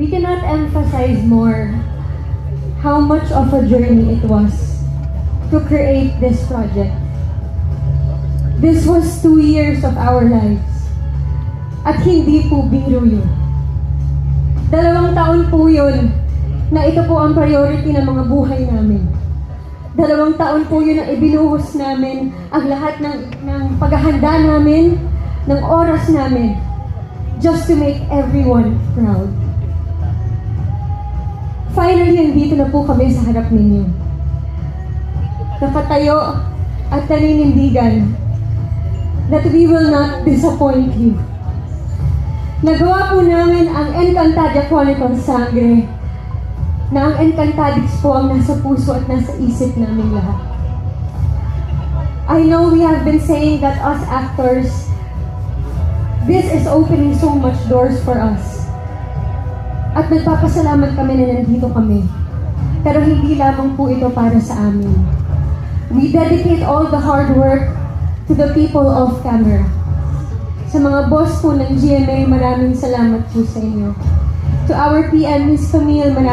we cannot emphasize more how much of a journey it was to create this project. This was two years of our lives. At hindi po biro yun. Dalawang taon po yun na ito po ang priority ng mga buhay namin. Dalawang taon po yun na ibinuhos namin ang lahat ng, ng paghahanda namin, ng oras namin, just to make everyone proud. Finally, nandito na po kami sa harap ninyo. Nakatayo at naninindigan that we will not disappoint you. Nagawa po namin ang Encantadia Chronicles Sangre na ang Encantadix po ang nasa puso at nasa isip namin lahat. I know we have been saying that us actors, this is opening so much doors for us. At nagpapasalamat kami na nandito kami. Pero hindi lamang po ito para sa amin. We dedicate all the hard work to the people of camera. Sa mga boss po ng GMA, maraming salamat po sa inyo. To our PM, Miss Camille, maraming